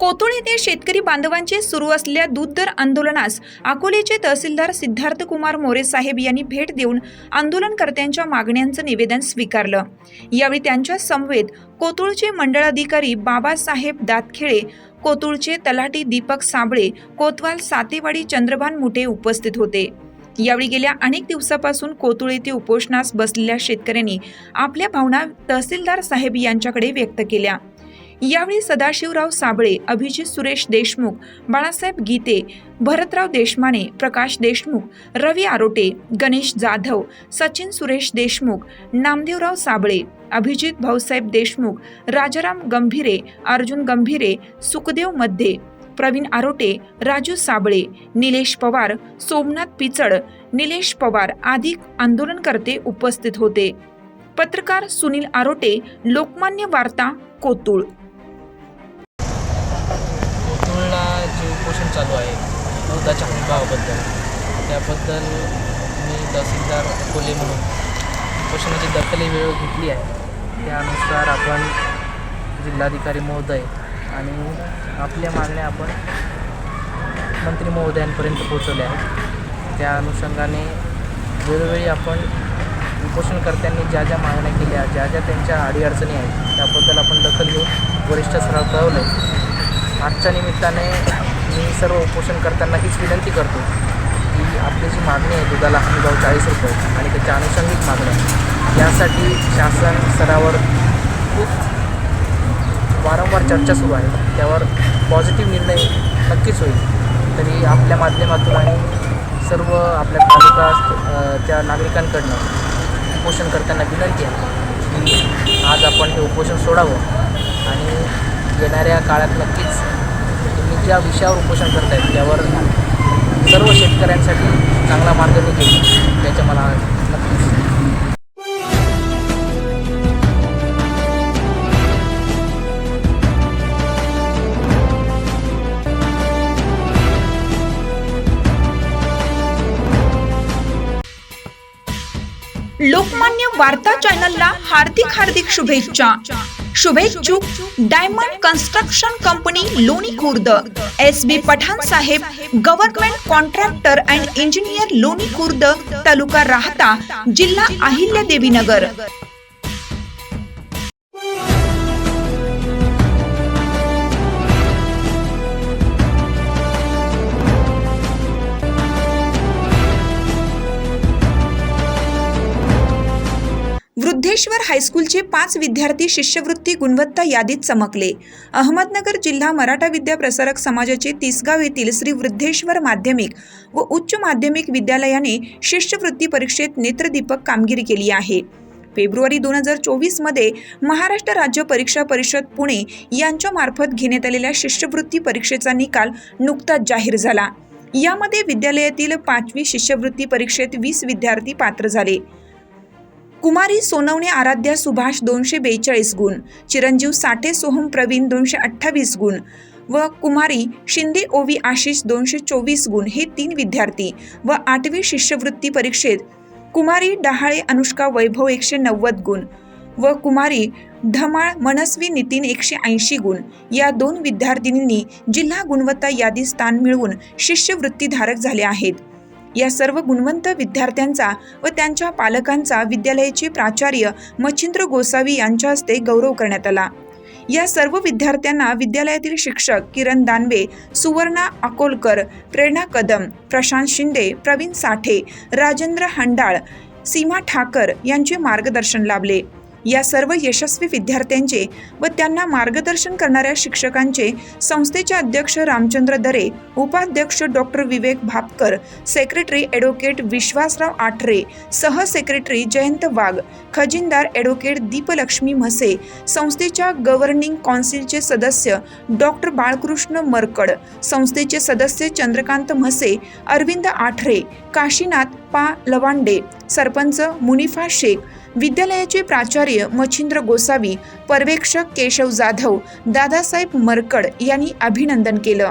कोतुळ येथे शेतकरी बांधवांचे सुरू असलेल्या दूध दर आंदोलनास अकोलेचे तहसीलदार सिद्धार्थ कुमार मोरे साहेब यांनी भेट देऊन आंदोलनकर्त्यांच्या मागण्यांचं निवेदन स्वीकारलं. यावेळी त्यांच्या समवेत कोतुळचे मंडळाधिकारी बाबासाहेब दातखेळे कोतुळचे तलाठी दीपक साबळे कोतवाल सातेवाडी चंद्रभान मुठे उपस्थित होते. यावेळी गेल्या अनेक दिवसापासून कोतुळ येथे उपोषणास बसलेल्या शेतकऱ्यांनी आपल्या भावना तहसीलदार साहेब यांच्याकडे व्यक्त केल्या. यावेळी सदाशिवराव साबळे अभिजित सुरेश देशमुख बाळासाहेब गीते भरतराव देशमाने प्रकाश देशमुख रवी आरोटे गणेश जाधव सचिन सुरेश देशमुख नामदेवराव साबळे अभिजित भाऊसाहेब देशमुख राजाराम गंभीरे अर्जुन गंभीरे सुखदेवमध्ये प्रवीण आरोटे राजू साबळे निलेश पवार सोमनाथ पिचड निलेश पवार आदी आंदोलनकर्ते उपस्थित होते. पत्रकार सुनील आरोटे लोकमान्य वार्ता कोतुळ. उपोषण चालू आहे. दुधाच्या हमीभावाबद्दल त्याबद्दल मी तहसीलदार अकोले म्हणून उपोषणाची दखल वेळ घेतली आहे. त्यानुसार आपण जिल्हाधिकारी महोदय आणि आपल्या मागण्या आपण मंत्री महोदयांपर्यंत पोहोचवल्या आहेत. त्या अनुषंगाने वेळोवेळी आपण उपोषणकर्त्यांनी ज्या ज्या मागण्या केल्या ज्या ज्या त्यांच्या अडीअडचणी आहेत त्याबद्दल आपण दखल घेऊन वरिष्ठ सराव कळवलं आहे आजच्या निमित्ताने मी सर्व उपोषणकर्त्यांना हीच विनंती करतो की आपली जी मागणी आहे दुधाला हमीभाव चाळीस रुपये आणि त्याच्या आनुषंगिक मागण्या यासाठी शासन स्तरावर खूप वारंवार चर्चा सुरू आहे. त्यावर पॉझिटिव्ह निर्णय नक्कीच होईल. तरी आपल्या माध्यमातून आणि सर्व आपल्या तालुका त्या नागरिकांकडनं उपोषणकर्त्यांना विनंती आहे की आज आपण हे उपोषण सोडावं आणि येणाऱ्या काळात नक्कीच ज्या विषयावर उपोषण करतायत. त्यावर सर्व शेतकऱ्यांसाठी चांगला मार्ग निघेल त्याच्या मला नक्कीच लोकमान्य वार्ता चॅनलला हार्दिक हार्दिक शुभेच्छा. शुभेच्छुक diamond construction company Loni Khurd. S B Pathan Saheb government contractor and engineer Loni Khurd taluka राहता जिल्हा अहिल्यादेवीनगर बुद्धेश्वर हायस्कूलचे पाच विद्यार्थी शिष्यवृत्ती गुणवत्ता यादीत चमकले. अहमदनगर जिल्हा मराठा विद्या प्रसारक समाजाचे तिसगाव येथील श्री वृद्धेश्वर माध्यमिक व उच्च माध्यमिक विद्यालयाने शिष्यवृत्ती परीक्षेत नेत्रदीपक कामगिरी केली आहे. फेब्रुवारी दोन हजार चोवीसमध्ये महाराष्ट्र राज्य परीक्षा परिषद पुणे यांच्या मार्फत घेण्यात आलेल्या शिष्यवृत्ती परीक्षेचा निकाल नुकताच जाहीर झाला. यामध्ये विद्यालयातील पाचवी शिष्यवृत्ती परीक्षेत वीस विद्यार्थी पात्र झाले. कुमारी सोनवणे आराध्या सुभाष दोनशे बेचाळीस गुण चिरंजीव साठे सोहम प्रवीण दोनशे अठ्ठावीस गुण व कुमारी शिंदे ओवी आशिष दोनशे चोवीस गुण हे तीन विद्यार्थी व आठवी शिष्यवृत्ती परीक्षेत कुमारी डहाळे अनुष्का वैभव एकशे नव्वद गुण व कुमारी धमाळ मनस्वी नितीन एकशे ऐंशी गुण या दोन विद्यार्थिनींनी जिल्हा गुणवत्ता यादी स्थान मिळवून शिष्यवृत्तीधारक झाले आहेत. या सर्व गुणवंत विद्यार्थ्यांचा व त्यांच्या पालकांचा विद्यालयाचे प्राचार्य मच्छिंद्र गोसावी यांच्या हस्ते गौरव करण्यात आला. या सर्व विद्यार्थ्यांना विद्यालयातील शिक्षक किरण दानवे सुवर्णा अकोलकर प्रेरणा कदम प्रशांत शिंदे प्रवीण साठे राजेंद्र हंडाळ सीमा ठाकर यांचे मार्गदर्शन लाभले. या सर्व यशस्वी विद्यार्थ्यांचे व त्यांना मार्गदर्शन करणाऱ्या शिक्षकांचे संस्थेचे अध्यक्ष रामचंद्र दरे उपाध्यक्ष doctor Vivek Bhapkar secretary advocate Vishwasrao Athare सहसेक्रेटरी Jayant Wagh खजिनदार ॲडव्होकेट दीपलक्ष्मी म्हसे संस्थेच्या गव्हर्निंग कौन्सिलचे सदस्य डॉक्टर बाळकृष्ण मरकड संस्थेचे सदस्य चंद्रकांत म्हसे अरविंद आठरे काशीनाथ पा लवांडे सरपंच मुनिफा शेख विद्यालयाचे प्राचार्य मच्छिंद्र गोसावी पर्यवेक्षक केशव जाधव दादासाहेब मरकड यांनी अभिनंदन केलं.